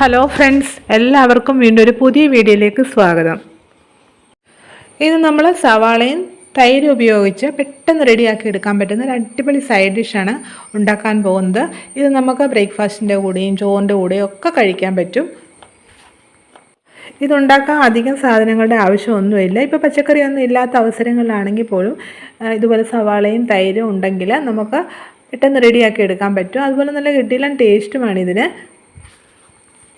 Hello friends എല്ലാവർക്കും വീണ്ടും ഒരു പുതിയ വീഡിയോയിലേക്ക് സ്വാഗതം. ഇന്ന് നമ്മൾ സവാളയും തൈര് ഉപയോഗിച്ച് പെട്ടെന്ന് റെഡിയാക്കി എടുക്കാൻ പറ്റുന്ന ഒരു അടിപൊളി സൈഡ് ഡിഷാണ് ഉണ്ടാക്കാൻ പോകുന്നത്. ഇത് നമുക്ക് ബ്രേക്ക്ഫാസ്റ്റിന്റെ കൂടെയും ചോറിന്റെ കൂടെയും ഒക്കെ കഴിക്കാൻ പറ്റും. ഇതുണ്ടാക്കാൻ അധികം സാധനങ്ങളുടെ ആവശ്യമൊന്നുമില്ല. ഇപ്പോൾ പച്ചക്കറിയൊന്നും ഇല്ലാത്ത അവസരങ്ങളിലാണെങ്കിൽ പോലും ഇതുപോലെ സവാളയും തൈരും ഉണ്ടെങ്കിൽ നമുക്ക് പെട്ടെന്ന് റെഡിയാക്കി എടുക്കാൻ പറ്റും. അതുപോലെ നല്ല കിട്ടിയില്ല ടേസ്റ്റുമാണ് ഇതിന്.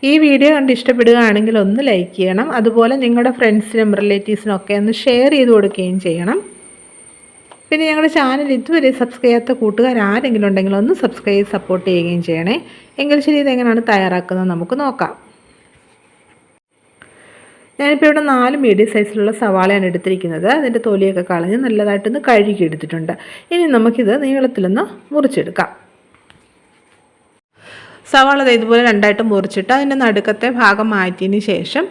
ഈ വീഡിയോ കണ്ട് ഇഷ്ടപ്പെടുകയാണെങ്കിൽ ഒന്ന് ലൈക്ക് ചെയ്യണം. അതുപോലെ നിങ്ങളുടെ ഫ്രണ്ട്സിനും റിലേറ്റീവ്സിനും ഒക്കെ ഒന്ന് ഷെയർ ചെയ്ത് കൊടുക്കുകയും ചെയ്യണം. പിന്നെ ഞങ്ങളുടെ ചാനൽ ഇതുവരെ സബ്സ്ക്രൈബ് ചെയ്യാത്ത കൂട്ടുകാർ ആരെങ്കിലും ഉണ്ടെങ്കിൽ ഒന്ന് സബ്സ്ക്രൈബ് സപ്പോർട്ട് ചെയ്യുകയും ചെയ്യണേ. എങ്കിൽ ശരി ഇതെങ്ങനെയാണ് തയ്യാറാക്കുന്നത് നമുക്ക് നോക്കാം. ഞാനിപ്പോൾ ഇവിടെ നാല് മീഡിയം സൈസിലുള്ള സവാളയാണ് എടുത്തിരിക്കുന്നത്. അതിന്റെ തൊലിയൊക്കെ കളഞ്ഞ് നല്ലതായിട്ടൊന്ന് കഴുകി എടുത്തിട്ടുണ്ട്. ഇനി നമുക്കിത് നീളത്തിലൊന്ന് മുറിച്ചെടുക്കാം. സവാള ഇതുപോലെ രണ്ടായിട്ട് മുറിച്ചിട്ട് അതിന്റെ നടുക്കത്തെ ഭാഗം മാറ്റിയതിന് ശേഷം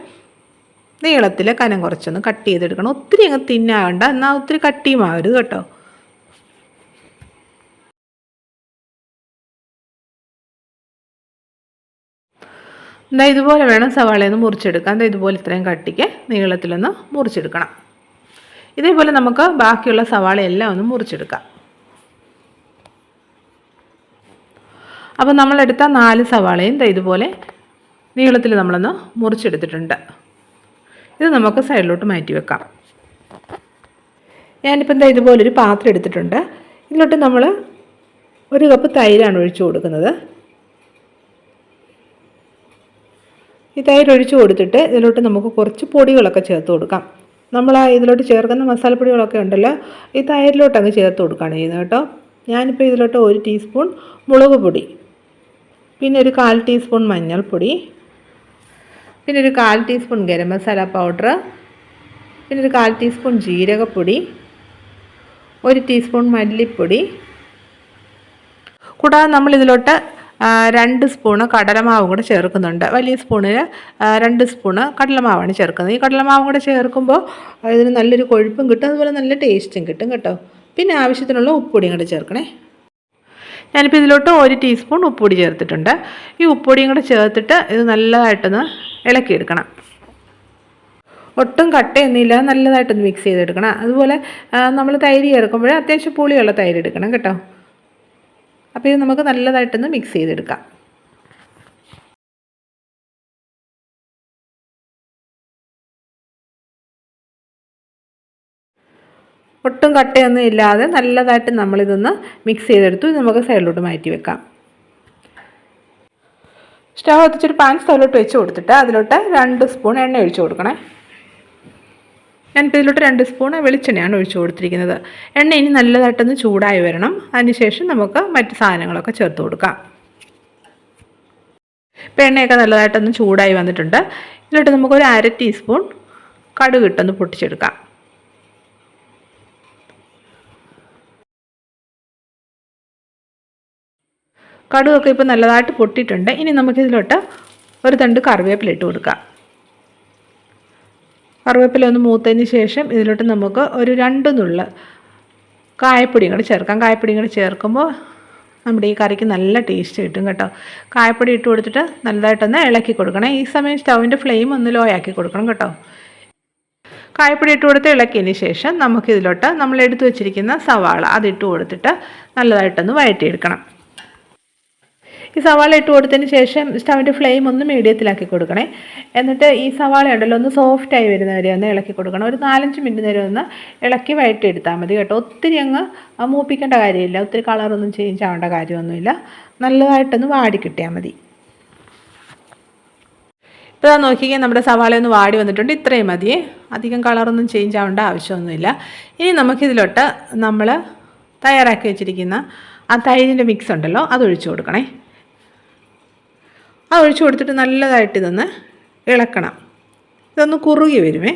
നീളത്തിൽ കനം കുറച്ചൊന്ന് കട്ട് ചെയ്തെടുക്കണം. ഒത്തിരി അങ്ങ് തിന്നാകണ്ട എന്നാൽ ഒത്തിരി കട്ടിയും ആവരുത് കേട്ടോ. എന്താ ഇതുപോലെ വേണം സവാളയൊന്ന് മുറിച്ചെടുക്കാൻ. എന്താ ഇതുപോലെ ഇത്രയും കട്ടിക്ക് നീളത്തിലൊന്ന് മുറിച്ചെടുക്കണം. ഇതേപോലെ നമുക്ക് ബാക്കിയുള്ള സവാളയെല്ലാം ഒന്ന് മുറിച്ചെടുക്കാം. അപ്പോൾ നമ്മളെടുത്ത നാല് സവാളയും ഇതുപോലെ നീളത്തിൽ നമ്മളൊന്ന് മുറിച്ചെടുത്തിട്ടുണ്ട്. ഇത് നമുക്ക് സൈഡിലോട്ട് മാറ്റി വെക്കാം. ഞാനിപ്പോൾ എന്താ ഇതുപോലൊരു പാത്രം എടുത്തിട്ടുണ്ട്. ഇതിലോട്ട് നമ്മൾ ഒരു കപ്പ് തൈരാണ് ഒഴിച്ചു കൊടുക്കുന്നത്. ഈ തൈര് ഒഴിച്ചു കൊടുത്തിട്ട് ഇതിലോട്ട് നമുക്ക് കുറച്ച് പൊടികളൊക്കെ ചേർത്ത് കൊടുക്കാം. നമ്മൾ ഇതിലോട്ട് ചേർക്കുന്ന മസാലപ്പൊടികളൊക്കെ ഉണ്ടല്ലോ ഈ തൈരിലോട്ട് അങ്ങ് ചേർത്ത് കൊടുക്കുകയാണ് ചെയ്യുന്നത് കേട്ടോ. ഞാനിപ്പോൾ ഇതിലോട്ട് ഒരു ടീസ്പൂൺ മുളക് പൊടി പിന്നെ ഒരു കാൽ ടീസ്പൂൺ മഞ്ഞൾപ്പൊടി. പിന്നെ ഒരു കാൽ ടീസ്പൂൺ ഗരം മസാല പൗഡർ. പിന്നെ ഒരു കാൽ ടീസ്പൂൺ ജീരകപ്പൊടി. ഒരു ടീസ്പൂൺ മല്ലിപ്പൊടി. കൂടാതെ നമ്മളിതിലോട്ട് രണ്ട് സ്പൂണ് കടലമാവും കൂടെ ചേർക്കുന്നുണ്ട്. വലിയ സ്പൂണിൽ രണ്ട് സ്പൂണ് കടലമാവാണ് ചേർക്കുന്നത്. ഈ കടലമാവും കൂടെ ചേർക്കുമ്പോൾ ഇതിന് നല്ലൊരു കൊഴുപ്പും കിട്ടും അതുപോലെ നല്ല ടേസ്റ്റും കിട്ടും കേട്ടോ. പിന്നെ ആവശ്യത്തിനുള്ള ഉപ്പുപൊടിയും കൂടെ ചേർക്കണേ. ഞാനിപ്പോൾ ഇതിലോട്ട് ഒരു ടീസ്പൂൺ ഉപ്പുപൊടി ചേർത്തിട്ടുണ്ട്. ഈ ഉപ്പുപൊടിയും കൂടെ ചേർത്തിട്ട് ഇത് നല്ലതായിട്ടൊന്ന് ഇളക്കിയെടുക്കണം. ഒട്ടും കട്ടയൊന്നുമില്ല നല്ലതായിട്ടൊന്ന് മിക്സ് ചെയ്തെടുക്കണം. അതുപോലെ നമ്മൾ തൈര് ചേർക്കുമ്പോൾ അത്യാവശ്യം പുളിയുള്ള തൈര് എടുക്കണം കേട്ടോ. അപ്പോൾ ഇത് നമുക്ക് നല്ലതായിട്ടൊന്ന് മിക്സ് ചെയ്തെടുക്കാം. ഒട്ടും കട്ടയൊന്നും ഇല്ലാതെ നല്ലതായിട്ട് നമ്മളിതൊന്ന് മിക്സ് ചെയ്തെടുത്തു. ഇത് നമുക്ക് സൈഡിലോട്ട് മാറ്റി വെക്കാം. സ്റ്റവ് കത്തിച്ചൊരു പാൻ സ്റ്റവിലോട്ട് വെച്ച് കൊടുത്തിട്ട് അതിലോട്ട് രണ്ട് സ്പൂൺ എണ്ണ ഒഴിച്ചു കൊടുക്കണേ. ഞാനിപ്പോൾ ഇതിലോട്ട് രണ്ട് സ്പൂൺ വെളിച്ചെണ്ണയാണ് ഒഴിച്ചു കൊടുത്തിരിക്കുന്നത്. എണ്ണ ഇനി നല്ലതായിട്ടൊന്ന് ചൂടായി വരണം. അതിനുശേഷം നമുക്ക് മറ്റ് സാധനങ്ങളൊക്കെ ചേർത്ത് കൊടുക്കാം. ഇപ്പോൾ എണ്ണയൊക്കെ നല്ലതായിട്ടൊന്ന് ചൂടായി വന്നിട്ടുണ്ട്. ഇതിലോട്ട് നമുക്കൊരു അര ടീസ്പൂൺ കടുക് ഇട്ടൊന്ന് പൊട്ടിച്ചെടുക്കാം. കടുകൊക്കെ ഇപ്പോൾ നല്ലതായിട്ട് പൊട്ടിയിട്ടുണ്ട്. ഇനി നമുക്കിതിലോട്ട് ഒരു തണ്ട് കറിവേപ്പില ഇട്ട് കൊടുക്കാം. കറിവേപ്പില ഒന്ന് മൂത്തതിന് ശേഷം ഇതിലോട്ട് നമുക്ക് ഒരു രണ്ട് നുള്ള് കായപ്പൊടിയും കൂടി ചേർക്കാം. കായപ്പൊടിയും കൂടി ചേർക്കുമ്പോൾ നമ്മുടെ ഈ കറിക്ക് നല്ല ടേസ്റ്റ് കിട്ടും കേട്ടോ. കായപ്പൊടി ഇട്ട് കൊടുത്തിട്ട് നല്ലതായിട്ടൊന്ന് ഇളക്കി കൊടുക്കണം. ഈ സമയം സ്റ്റൗവിന്റെ ഫ്ലെയിം ഒന്ന് ലോ ആക്കി കൊടുക്കണം കേട്ടോ. കായപ്പൊടി ഇട്ട് കൊടുത്ത് ഇളക്കിയതിന് ശേഷം നമുക്കിതിലോട്ട് നമ്മൾ എടുത്തു വെച്ചിരിക്കുന്ന സവാള അതിട്ട് കൊടുത്തിട്ട് നല്ലതായിട്ടൊന്ന് വഴറ്റിയെടുക്കണം. ഈ സവാള ഇട്ട് കൊടുത്തതിന് ശേഷം സ്റ്റവിന്റെ ഫ്ലെയിം ഒന്ന് മീഡിയത്തിലാക്കി കൊടുക്കണേ. എന്നിട്ട് ഈ സവാള ഉണ്ടല്ലോ ഒന്ന് വരുന്ന വരെ ഒന്ന് ഇളക്കി കൊടുക്കണം. ഒരു നാലഞ്ച് മിനിറ്റ് നേരം ഒന്ന് ഇളക്കി വഴറ്റിയെടുത്താൽ മതി കേട്ടോ. ഒത്തിരി അങ്ങ് മൂപ്പിക്കേണ്ട കാര്യമില്ല. ഒത്തിരി കളറൊന്നും ചേഞ്ച് ആവേണ്ട കാര്യമൊന്നുമില്ല. നല്ലതായിട്ടൊന്ന് വാടി കിട്ടിയാൽ മതി. ഇപ്പോൾ ഇതാ നോക്കിയാൽ നമ്മുടെ സവാള ഒന്ന് വാടി വന്നിട്ടുണ്ട്. ഇത്രയും മതിയേ. അധികം കളറൊന്നും ചേഞ്ച് ആവേണ്ട ആവശ്യമൊന്നുമില്ല. ഇനി നമുക്കിതിലോട്ട് നമ്മൾ തയ്യാറാക്കി വെച്ചിരിക്കുന്ന ആ തൈരിന്റെ മിക്സ് ഉണ്ടല്ലോ അത് കൊടുക്കണേ. ആ ഒഴിച്ചു കൊടുത്തിട്ട് നല്ലതായിട്ട് ഇതൊന്ന് ഇളക്കണം. ഇതൊന്ന് കുറുകി വരുമേ.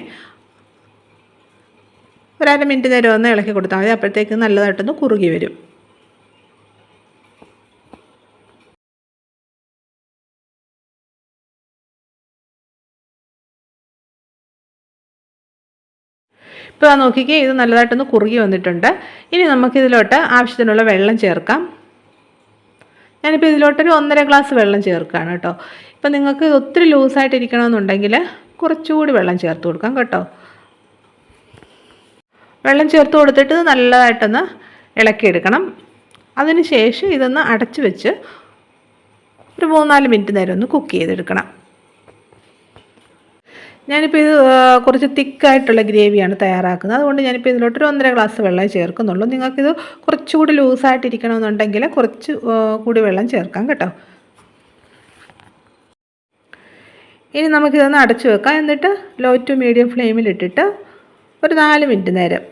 ഒരര മിനിറ്റ് നേരം ഒന്ന് ഇളക്കി കൊടുത്താൽ മതി. അപ്പോഴത്തേക്ക് നല്ലതായിട്ടൊന്ന് കുറുകി വരും. ഇപ്പോൾ നോക്കിക്കേ ഇത് നല്ലതായിട്ടൊന്ന് കുറുകി വന്നിട്ടുണ്ട്. ഇനി നമുക്കിതിലോട്ട് ആവശ്യത്തിനുള്ള വെള്ളം ചേർക്കാം. ഞാനിപ്പോൾ ഇതിലോട്ടൊരു ഒന്നര ഗ്ലാസ് വെള്ളം ചേർക്കുകയാണ് കേട്ടോ. ഇപ്പം നിങ്ങൾക്ക് ഒത്തിരി ലൂസായിട്ട് ഇരിക്കണമെന്നുണ്ടെങ്കിൽ കുറച്ചുകൂടി വെള്ളം ചേർത്ത് കൊടുക്കാം കേട്ടോ. വെള്ളം ചേർത്ത് കൊടുത്തിട്ട് നല്ലതായിട്ടൊന്ന് ഇളക്കിയെടുക്കണം. അതിന് ശേഷം ഇതൊന്ന് അടച്ച് വെച്ച് ഒരു മൂന്നാൽ മിനിറ്റ് നേരം ഒന്ന് കുക്ക് ചെയ്തെടുക്കണം. ഞാനിപ്പോൾ ഇത് കുറച്ച് തിക്കായിട്ടുള്ള ഗ്രേവിയാണ് തയ്യാറാക്കുന്നത്. അതുകൊണ്ട് ഞാനിപ്പോൾ ഇതിലോട്ട് ഒരു ഒന്നര ഗ്ലാസ് വെള്ളം ചേർക്കുന്നുള്ളൂ. നിങ്ങൾക്കിത് കുറച്ചുകൂടി ലൂസായിട്ടിരിക്കണമെന്നുണ്ടെങ്കിൽ കുറച്ച് കൂടി വെള്ളം ചേർക്കാം കേട്ടോ. ഇനി നമുക്കിതൊന്ന് അടച്ചു വെക്കാം. എന്നിട്ട് ലോ ടു മീഡിയം ഫ്ലെയിമിലിട്ടിട്ട് ഒരു നാല് മിനിറ്റ് നേരം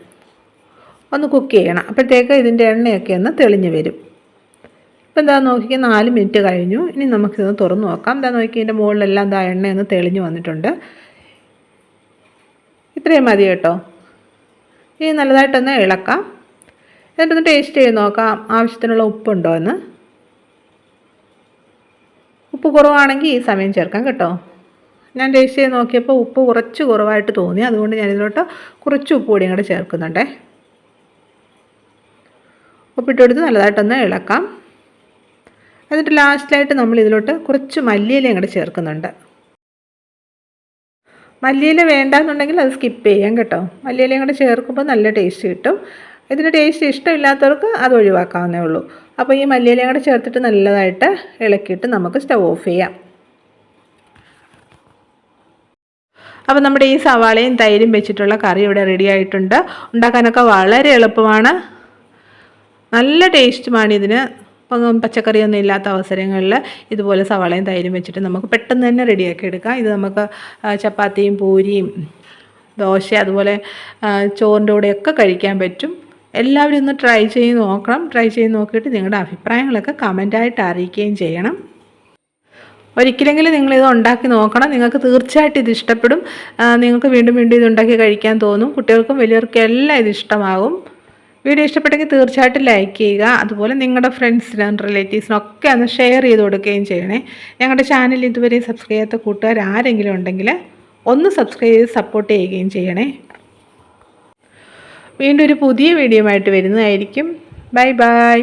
ഒന്ന് കുക്ക് ചെയ്യണം. അപ്പോഴത്തേക്ക് ഇതിന്റെ എണ്ണയൊക്കെ ഒന്ന് തെളിഞ്ഞു വരും. ഇപ്പോൾ എന്താ നോക്കിയാൽ നാല് മിനിറ്റ് കഴിഞ്ഞു. ഇനി നമുക്കിതൊന്ന് തുറന്ന് നോക്കാം. എന്താ നോക്കി ഇതിന്റെ മുകളിലെല്ലാം എന്താ എണ്ണയൊന്ന് തെളിഞ്ഞു വന്നിട്ടുണ്ട്. ഇത്രയും മതി കേട്ടോ. ഇനി നല്ലതായിട്ടൊന്ന് ഇളക്കാം. എന്നിട്ടൊന്ന് ടേസ്റ്റ് ചെയ്ത് നോക്കാം ആവശ്യത്തിനുള്ള ഉപ്പുണ്ടോ എന്ന്. ഉപ്പ് കുറവാണെങ്കിൽ ഈ സമയം ചേർക്കാം കേട്ടോ. ഞാൻ ടേസ്റ്റ് ചെയ്ത് നോക്കിയപ്പോൾ ഉപ്പ് കുറച്ച് കുറവായിട്ട് തോന്നി. അതുകൊണ്ട് ഞാൻ ഇതിലോട്ട് കുറച്ച് ഉപ്പ് കൂടി കൂടെ ചേർക്കുന്നുണ്ടേ. ഉപ്പിട്ടെടുത്ത് നല്ലതായിട്ടൊന്ന് ഇളക്കാം. എന്നിട്ട് ലാസ്റ്റിലായിട്ട് നമ്മൾ ഇതിലോട്ട് കുറച്ച് മല്ലിയിലയും കൂടെ ചേർക്കുന്നുണ്ട്. മല്ലിയില വേണ്ടാന്നുണ്ടെങ്കിൽ അത് സ്കിപ്പ് ചെയ്യാം കേട്ടോ. മല്ലിയിലയും കൂടെ ചേർക്കുമ്പോൾ നല്ല ടേസ്റ്റ് കിട്ടും. ഇതിന് ടേസ്റ്റ് ഇഷ്ടമില്ലാത്തവർക്ക് അത് ഒഴിവാക്കാവുന്നേ ഉള്ളൂ. അപ്പോൾ ഈ മല്ലിയിലയും കൂടെ ചേർത്തിട്ട് നല്ലതായിട്ട് ഇളക്കിയിട്ട് നമുക്ക് സ്റ്റവ് ഓഫ് ചെയ്യാം. അപ്പോൾ നമ്മുടെ ഈ സവാളയും തൈരും വെച്ചിട്ടുള്ള കറി ഇവിടെ റെഡി ആയിട്ടുണ്ട്. ഉണ്ടാക്കാനൊക്കെ വളരെ എളുപ്പമാണ്. നല്ല ടേസ്റ്റുമാണ് ഇതിന് ഇപ്പം പച്ചക്കറിയൊന്നും ഇല്ലാത്ത അവസരങ്ങളിൽ ഇതുപോലെ സവാളയും തൈരും വെച്ചിട്ട് നമുക്ക് പെട്ടെന്ന് തന്നെ റെഡിയാക്കി എടുക്കാം. ഇത് നമുക്ക് ചപ്പാത്തിയും പൂരിയും ദോശ അതുപോലെ ചോറിന്റെ കൂടെയൊക്കെ കഴിക്കാൻ പറ്റും. എല്ലാവരും ഒന്ന് ട്രൈ ചെയ്ത് നോക്കണം. ട്രൈ ചെയ്ത് നോക്കിയിട്ട് നിങ്ങളുടെ അഭിപ്രായങ്ങളൊക്കെ കമന്റായിട്ട് അറിയിക്കുകയും ചെയ്യണം. ഒരിക്കലെങ്കിലും നിങ്ങളിത് ഉണ്ടാക്കി നോക്കണം. നിങ്ങൾക്ക് തീർച്ചയായിട്ടും ഇത് ഇഷ്ടപ്പെടും. നിങ്ങൾക്ക് വീണ്ടും വീണ്ടും ഇത് ഉണ്ടാക്കി കഴിക്കാൻ തോന്നും. കുട്ടികൾക്കും വലിയവർക്കും എല്ലാം ഇത് ഇഷ്ടമാകും. വീഡിയോ ഇഷ്ടപ്പെട്ടെങ്കിൽ തീർച്ചയായിട്ടും ലൈക്ക് ചെയ്യുക. അതുപോലെ നിങ്ങളുടെ ഫ്രണ്ട്സിനും റിലേറ്റീവ്സിനും ഒക്കെ ഒന്ന് ഷെയർ ചെയ്ത് കൊടുക്കുകയും ചെയ്യണേ. ഞങ്ങളുടെ ചാനൽ ഇതുവരെയും സബ്സ്ക്രൈബ് ചെയ്യാത്ത കൂട്ടുകാർ ആരെങ്കിലും ഉണ്ടെങ്കിൽ ഒന്ന് സബ്സ്ക്രൈബ് ചെയ്ത് സപ്പോർട്ട് ചെയ്യുകയും ചെയ്യണേ. വീണ്ടും ഒരു പുതിയ വീഡിയോ ആയിട്ട് വരുന്നതായിരിക്കും. Bye bye